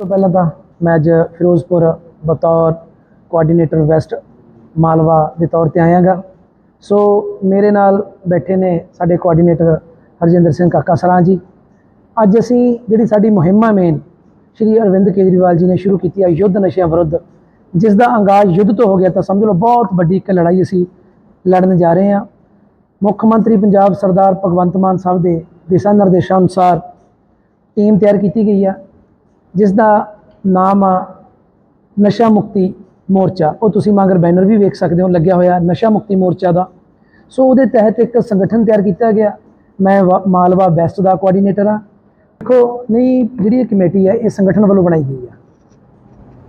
ਤੋਂ ਪਹਿਲਾਂ ਤਾਂ ਮੈਂ ਅੱਜ ਫਿਰੋਜ਼ਪੁਰ ਬਤੌਰ ਕੋਆਰਡੀਨੇਟਰ ਵੈਸਟ ਮਾਲਵਾ ਦੇ ਤੌਰ ਤੇ ਆਇਆਗਾ। ਸੋ ਮੇਰੇ ਨਾਲ ਬੈਠੇ ਨੇ ਸਾਡੇ ਕੋਆਰਡੀਨੇਟਰ ਹਰਜਿੰਦਰ ਸਿੰਘ ਕਾਕਾ ਸਰਾਂ ਜੀ। ਅੱਜ ਅਸੀਂ ਜਿਹੜੀ ਸਾਡੀ ਮੁਹਿੰਮ ਹੈ ਮੇਨ ਸ਼੍ਰੀ ਅਰਵਿੰਦ ਕੇਜਰੀਵਾਲ ਜੀ ਨੇ ਸ਼ੁਰੂ ਕੀਤੀ ਹੈ ਯੁੱਧ ਨਸ਼ਿਆਂ ਵਿਰੁੱਧ। ਜਿਸ ਦਾ ਆਗਾਜ਼ ਯੁੱਧ ਤੋਂ ਹੋ ਗਿਆ ਤਾਂ ਸਮਝ ਲਓ ਬਹੁਤ ਵੱਡੀ ਇੱਕ ਲੜਾਈ ਅਸੀਂ ਲੜਨ ਜਾ ਰਹੇ ਹਾਂ। ਮੁੱਖ ਮੰਤਰੀ ਪੰਜਾਬ ਸਰਦਾਰ ਭਗਵੰਤ ਮਾਨ ਸਾਹਿਬ ਦੇ ਦਿਸ਼ਾ ਨਿਰਦੇਸ਼ਾਂ ਅਨੁਸਾਰ ਟੀਮ ਤਿਆਰ ਕੀਤੀ ਗਈ ਆ। ਜਿਸ ਦਾ ਨਾਮ ਆ ਨਸ਼ਾ ਮੁਕਤੀ ਮੋਰਚਾ। ਉਹ ਤੁਸੀਂ ਮਗਰ ਬੈਨਰ ਵੀ ਵੇਖ ਸਕਦੇ ਹੋ, ਲੱਗਿਆ ਹੋਇਆ ਨਸ਼ਾ ਮੁਕਤੀ ਮੋਰਚਾ ਦਾ। ਸੋ ਉਹਦੇ ਤਹਿਤ ਇੱਕ ਸੰਗਠਨ ਤਿਆਰ ਕੀਤਾ ਗਿਆ। ਮੈਂ ਵਾ- ਮਾਲਵਾ ਵੈਸਟ ਦਾ ਕੋਆਰਡੀਨੇਟਰ ਆ ਦੇਖੋ, ਨਹੀਂ, ਜਿਹੜੀ ਇਹ ਕਮੇਟੀ ਹੈ, ਇਹ ਸੰਗਠਨ ਵੱਲੋਂ ਬਣਾਈ ਗਈ ਆ।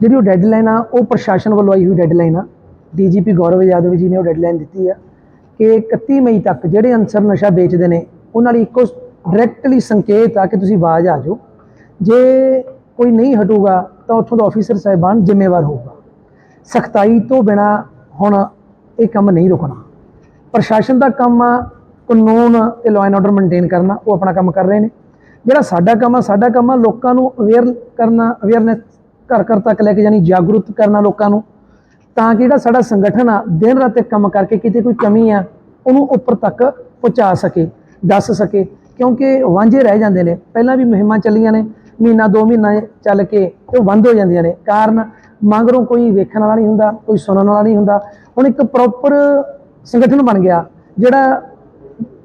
ਜਿਹੜੀ ਉਹ ਡੈਡਲਾਈਨ ਆ, ਉਹ ਪ੍ਰਸ਼ਾਸਨ ਵੱਲੋਂ ਆਈ ਹੋਈ ਡੈਡਲਾਈਨ ਆ। ਡੀਜੀਪੀ ਗੌਰਵ ਯਾਦਵ ਜੀ ਨੇ ਉਹ ਡੈਡਲਾਈਨ ਦਿੱਤੀ ਆ ਕਿ 31 ਮਈ ਤੱਕ ਜਿਹੜੇ ਅਨਸਰ ਨਸ਼ਾ ਵੇਚਦੇ ਨੇ, ਉਹਨਾਂ ਲਈ ਇੱਕੋ ਡਾਇਰੈਕਟਲੀ ਸੰਕੇਤ ਆ ਕਿ ਤੁਸੀਂ ਆਵਾਜ਼ ਆ ਜਾਓ। ਜੇ ਕੋਈ ਨਹੀਂ ਹਟੂਗਾ ਤਾਂ ਉੱਥੋਂ ਦਾ ਆਫੀਸਰ ਸਾਹਿਬਾਨ ਜ਼ਿੰਮੇਵਾਰ ਹੋਊਗਾ। ਸਖਤਾਈ ਤੋਂ ਬਿਨਾ ਹੁਣ ਇਹ ਕੰਮ ਨਹੀਂ ਰੁਕਣਾ। ਪ੍ਰਸ਼ਾਸਨ ਦਾ ਕੰਮ ਆ, ਕਾਨੂੰਨ ਤੇ ਲਾਅ ਐਂਡ ਆਰਡਰ ਮੇਨਟੇਨ ਕਰਨਾ, ਉਹ ਆਪਣਾ ਕੰਮ ਕਰ ਰਹੇ ਨੇ। ਜਿਹੜਾ ਸਾਡਾ ਕੰਮ ਆ, ਸਾਡਾ ਕੰਮ ਆ ਲੋਕਾਂ ਨੂੰ ਅਵੇਅਰ ਕਰਨਾ ਅਵੇਅਰਨੈਸ ਘਰ ਘਰ ਤੱਕ ਲੈ ਕੇ ਜਾਣੀ, ਜਾਗਰੂਕ ਕਰਨਾ ਲੋਕਾਂ ਨੂੰ। ਤਾਂ ਕਿ ਜਿਹੜਾ ਸਾਡਾ ਸੰਗਠਨ ਆ, ਦਿਨ ਰਾਤ ਇੱਕ ਕੰਮ ਕਰਕੇ ਕਿਤੇ ਕੋਈ ਕਮੀ ਆ, ਉਹਨੂੰ ਉੱਪਰ ਤੱਕ ਪਹੁੰਚਾ ਸਕੇ, ਦੱਸ ਸਕੇ। ਕਿਉਂਕਿ ਵਾਂਝੇ ਰਹਿ ਜਾਂਦੇ ਨੇ। ਪਹਿਲਾਂ ਵੀ ਮੁਹਿੰਮਾਂ ਚੱਲੀਆਂ ਨੇ ਮਹੀਨਾ, ਦੋ ਮਹੀਨਾ ਚੱਲ ਕੇ ਉਹ ਬੰਦ ਹੋ ਜਾਂਦੀਆਂ ਨੇ। ਕਾਰਨ ਮੰਗਰੋਂ ਕੋਈ ਵੇਖਣ ਵਾਲਾ ਨਹੀਂ ਹੁੰਦਾ, ਕੋਈ ਸੁਣਨ ਵਾਲਾ ਨਹੀਂ ਹੁੰਦਾ। ਹੁਣ ਇੱਕ ਪ੍ਰੋਪਰ ਸੰਗਠਨ ਬਣ ਗਿਆ, ਜਿਹੜਾ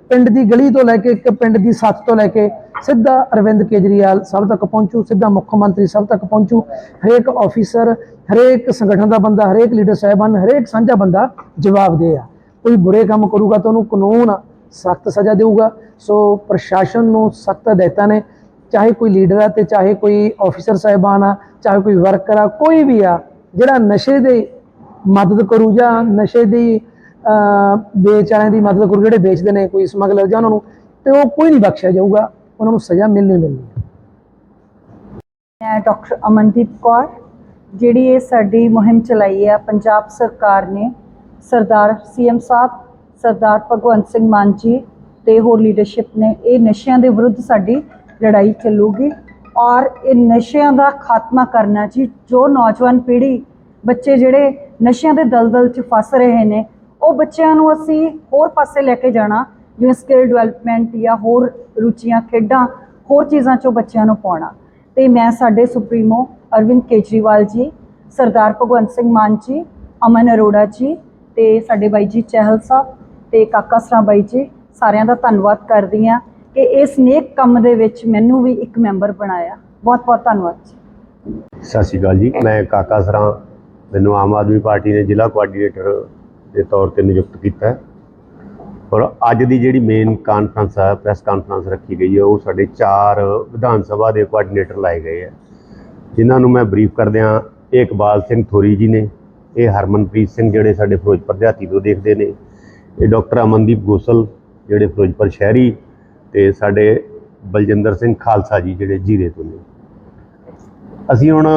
ਪਿੰਡ ਦੀ ਗਲੀ ਤੋਂ ਲੈ ਕੇ ਇੱਕ ਪਿੰਡ ਦੀ ਸੱਥ ਤੋਂ ਲੈ ਕੇ ਸਿੱਧਾ ਅਰਵਿੰਦ ਕੇਜਰੀਵਾਲ ਸਭ ਤੱਕ ਪਹੁੰਚੂ, ਸਿੱਧਾ ਮੁੱਖ ਮੰਤਰੀ ਸਭ ਤੱਕ ਪਹੁੰਚੂ। ਹਰੇਕ ਆਫੀਸਰ ਹਰੇਕ ਸੰਗਠਨ ਦਾ ਬੰਦਾ, ਹਰੇਕ ਲੀਡਰ ਸਾਹਿਬਾਨ, ਹਰੇਕ ਸਾਂਝਾ ਬੰਦਾ ਜਵਾਬਦੇਹ ਆ। ਕੋਈ ਬੁਰੇ ਕੰਮ ਕਰੂਗਾ ਤਾਂ ਉਹਨੂੰ ਕਾਨੂੰਨ ਸਖਤ ਸਜ਼ਾ ਦੇਊਗਾ। ਸੋ ਪ੍ਰਸ਼ਾਸਨ ਨੂੰ ਸਖਤ ਹਦਾਇਤਾਂ ਨੇ। ਚਾਹੇ ਕੋਈ ਲੀਡਰ ਆ ਤੇ ਚਾਹੇ ਕੋਈ ਆਫੀਸਰ ਸਾਹਿਬਾਨ ਆ ਚਾਹੇ ਕੋਈ ਵਰਕਰ ਆ ਕੋਈ ਵੀ ਆ ਜਿਹੜਾ ਨਸ਼ੇ ਦੇ ਮਦਦ ਕਰੂ ਜਾਂ ਨਸ਼ੇ ਦੀ ਅਹ, ਵੇਚ ਵਾਲਿਆਂ ਦੀ ਮਦਦ ਕਰੂ ਜਿਹੜੇ ਵੇਚਦੇ ਨੇ ਕੋਈ ਸਮਗਲਰ ਜਾਂ ਉਹਨਾਂ ਨੂੰ ਤੇ ਉਹ ਕੋਈ ਨਹੀਂ ਬਖਸ਼ਿਆ ਜਾਊਗਾ ਉਹਨਾਂ ਨੂੰ ਸਜ਼ਾ ਮਿਲਣੀ ਮਿਲਣੀ। ਮੈਂ ਡਾਕਟਰ ਅਮਨਦੀਪ ਕੌਰ ਜਿਹੜੀ ਇਹ ਸਾਡੀ ਮੁਹਿੰਮ ਚਲਾਈ ਹੈ ਪੰਜਾਬ ਸਰਕਾਰ ਨੇ ਸਰਦਾਰ ਸੀਐਮ ਸਾਹਿਬ ਸਰਦਾਰ ਭਗਵੰਤ ਸਿੰਘ ਮਾਨ ਜੀ ਤੇ ਹੋਰ ਲੀਡਰਸ਼ਿਪ ਨੇ ਇਹ ਨਸ਼ਿਆਂ ਦੇ ਵਿਰੁੱਧ ਸਾਡੀ ਲੜਾਈ ਚੱਲੂਗੀ ਔਰ ਇਹ ਨਸ਼ਿਆਂ ਦਾ ਖਾਤਮਾ ਕਰਨਾ ਜੀ, ਜੋ ਨੌਜਵਾਨ ਪੀੜ੍ਹੀ, ਬੱਚੇ ਜਿਹੜੇ ਨਸ਼ਿਆਂ ਦੇ ਦਲਦਲ 'ਚ ਫਸ ਰਹੇ ਨੇ, ਉਹ ਬੱਚਿਆਂ ਨੂੰ ਅਸੀਂ ਹੋਰ ਪਾਸੇ ਲੈ ਕੇ ਜਾਣਾ, ਜਿਵੇਂ ਸਕਿੱਲ ਡਿਵੈਲਪਮੈਂਟ ਜਾਂ ਹੋਰ ਰੁਚੀਆਂ, ਖੇਡਾਂ, ਹੋਰ ਚੀਜ਼ਾਂ 'ਚੋਂ ਬੱਚਿਆਂ ਨੂੰ ਪਾਉਣਾ। ਤੇ ਮੈਂ ਸਾਡੇ ਸੁਪਰੀਮੋ ਅਰਵਿੰਦ ਕੇਜਰੀਵਾਲ ਜੀ, ਸਰਦਾਰ ਭਗਵੰਤ ਸਿੰਘ ਮਾਨ ਜੀ, ਅਮਨ ਅਰੋੜਾ ਜੀ ਤੇ ਸਾਡੇ ਬਾਈ ਜੀ ਚਹਿਲ ਸਾਹਿਬ ਤੇ ਕਾਕਾ ਸਰਾ ਬਾਈ ਜੀ, ਸਾਰਿਆਂ ਦਾ ਧੰਨਵਾਦ ਕਰਦੀ ਹਾਂ। ਕਿ ਇਸ ਨੇਕ ਕੰਮ ਦੇ ਵਿੱਚ ਮੈਨੂੰ ਵੀ ਇੱਕ ਮੈਂਬਰ ਬਣਾਇਆ। ਬਹੁਤ ਬਹੁਤ ਧੰਨਵਾਦ ਸਤਿ ਸ਼੍ਰੀ ਅਕਾਲ ਜੀ। ਮੈਂ ਕਾਕਾ ਸਰਾਂ, ਮੈਨੂੰ ਆਮ ਆਦਮੀ ਪਾਰਟੀ ਨੇ ਜ਼ਿਲ੍ਹਾ ਕੋਆਰਡੀਨੇਟਰ ਦੇ ਤੌਰ ਤੇ ਨਿਯੁਕਤ ਕੀਤਾ ਔਰ ਅੱਜ ਦੀ ਜਿਹੜੀ ਮੇਨ ਕਾਨਫਰੰਸ ਹੈ ਪ੍ਰੈਸ ਕਾਨਫਰੰਸ ਰੱਖੀ ਗਈ ਹੈ, ਉਹ ਸਾਡੇ ਚਾਰ ਵਿਧਾਨ ਸਭਾ ਦੇ ਕੋਆਰਡੀਨੇਟਰ ਲਾਏ ਗਏ ਹੈ। ਜਿਨ੍ਹਾਂ ਨੂੰ ਮੈਂ ਬਰੀਫ ਕਰਦਿਆਂ ਇਹ ਇਕਬਾਲ ਸਿੰਘ ਥੋਰੀ ਜੀ ਨੇ, ਇਹ ਹਰਮਨਪ੍ਰੀਤ ਸਿੰਘ ਜਿਹੜੇ ਸਾਡੇ ਫਿਰੋਜ਼ਪੁਰ ਦਿਹਾਤੀ ਤੋਂ ਦੇਖਦੇ ਨੇ, ਇਹ ਡਾਕਟਰ ਅਮਨਦੀਪ ਗੋਸਲ, ਜਿਹੜੇ ਫਿਰੋਜ਼ਪੁਰ ਸ਼ਹਿਰੀ ਤੇ ਸਾਡੇ ਬਲਜਿੰਦਰ ਸਿੰਘ ਖਾਲਸਾ ਜੀ ਜਿਹੜੇ ਜੀਰੇ ਤੋਂ ਨੇ। ਅਸੀਂ ਹੁਣ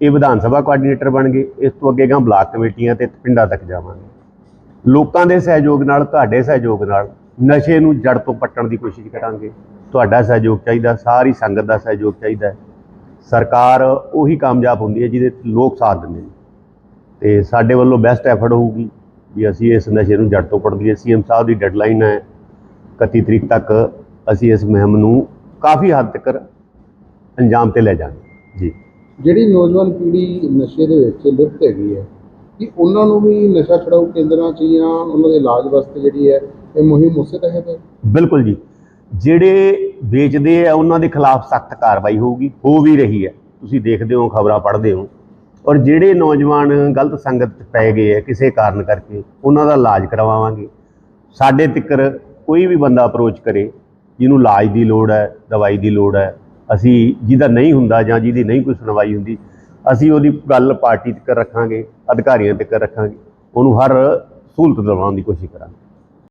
ਇਹ ਵਿਧਾਨ ਸਭਾ ਕੋਆਰਡੀਨੇਟਰ ਬਣ ਗਏ, ਇਸ ਤੋਂ ਅੱਗੇ ਗਾਂ ਬਲਾਕ ਕਮੇਟੀਆਂ ਤੇ ਪਿੰਡਾਂ ਤੱਕ ਜਾਵਾਂਗੇ। ਲੋਕਾਂ ਦੇ ਸਹਿਯੋਗ ਨਾਲ, ਤੁਹਾਡੇ ਸਹਿਯੋਗ ਨਾਲ ਨਸ਼ੇ ਨੂੰ ਜੜ ਤੋਂ ਪੱਟਣ ਦੀ ਕੋਸ਼ਿਸ਼ ਕਰਾਂਗੇ। ਤੁਹਾਡਾ ਸਹਿਯੋਗ ਚਾਹੀਦਾ, ਸਾਰੀ ਸੰਗਤ ਦਾ ਸਹਿਯੋਗ ਚਾਹੀਦਾ ਸਰਕਾਰ ਉਹੀ ਕਾਮਯਾਬ ਹੁੰਦੀ ਹੈ ਜਿਹਦੇ 'ਚ ਲੋਕ ਸਾਥ ਦਿੰਦੇ ਨੇ। ਤੇ ਸਾਡੇ ਵੱਲੋਂ ਬੈਸਟ ਐਫਰਟ ਹੋਊਗੀ ਵੀ ਅਸੀਂ ਇਸ ਨਸ਼ੇ ਨੂੰ ਜੜ ਤੋਂ ਪੱਟ ਦਈਏ ਸੀਐਮ ਸਾਹਿਬ ਦੀ ਡੈਡਲਾਈਨ ਹੈ। 31 ਤਰੀਕ ਤੱਕ ਅਸੀਂ ਇਸ ਮੁਹਿੰਮ ਨੂੰ ਕਾਫੀ ਹੱਦ ਤੱਕ ਅੰਜਾਮ ਤੇ ਲੈ ਜਾਵਾਂਗੇ। ਜੀ। ਜਿਹੜੀ ਨੌਜਵਾਨ ਪੀੜ੍ਹੀ ਨਸ਼ੇ ਦੇ ਵਿੱਚ ਲਿਪਤ ਹੈਗੀ ਹੈ ਕਿ ਉਹਨਾਂ ਨੂੰ ਵੀ ਨਸ਼ਾ ਛਡਾਊ ਕੇਂਦਰਾਂ 'ਚ ਜਾਂ ਉਹਨਾਂ ਦੇ ਇਲਾਜ ਵਾਸਤੇ ਜਿਹੜੀ ਹੈ ਇਹ ਮੁਹਿੰਮ ਉਸੇ ਤਹਿਤ ਹੈ? ਬਿਲਕੁਲ ਜੀ। ਜਿਹੜੇ ਵੇਚਦੇ ਆ ਉਹਨਾਂ ਦੇ ਖਿਲਾਫ ਸਖਤ ਕਾਰਵਾਈ ਹੋਊਗੀ ਹੋ ਵੀ ਰਹੀ ਹੈ। ਤੁਸੀਂ ਦੇਖਦੇ ਹੋ ਖਬਰਾਂ ਪੜ੍ਹਦੇ ਹੋ। ਔਰ ਜਿਹੜੇ ਨੌਜਵਾਨ ਗਲਤ ਸੰਗਤ 'ਚ ਪੈ ਗਏ ਆ ਕਿਸੇ ਕਾਰਨ ਕਰਕੇ ਉਹਨਾਂ ਦਾ ਇਲਾਜ ਕਰਵਾਵਾਂਗੇ। ਸਾਡੇ ਤਿੱਕਰ ਕੋਈ ਵੀ ਬੰਦਾ ਅਪਰੋਚ ਕਰੇ, ਜਿਹਨੂੰ ਇਲਾਜ ਦੀ ਲੋੜ ਹੈ, ਦਵਾਈ ਦੀ ਲੋੜ ਹੈ, ਅਸੀਂ ਜਿਹਦਾ ਨਹੀਂ ਹੁੰਦਾ ਜਾਂ ਜਿਹਦੀ ਨਹੀਂ ਕੋਈ ਸੁਣਵਾਈ ਹੁੰਦੀ, ਅਸੀਂ ਉਹਦੀ ਗੱਲ ਪਾਰਟੀ ਤੱਕ ਰੱਖਾਂਗੇ, ਅਧਿਕਾਰੀਆਂ ਤੱਕ ਰੱਖਾਂਗੇ, ਉਹਨੂੰ ਹਰ ਸਹੂਲਤ ਦਿਵਾਉਣ ਦੀ ਕੋਸ਼ਿਸ਼ ਕਰਾਂਗੇ।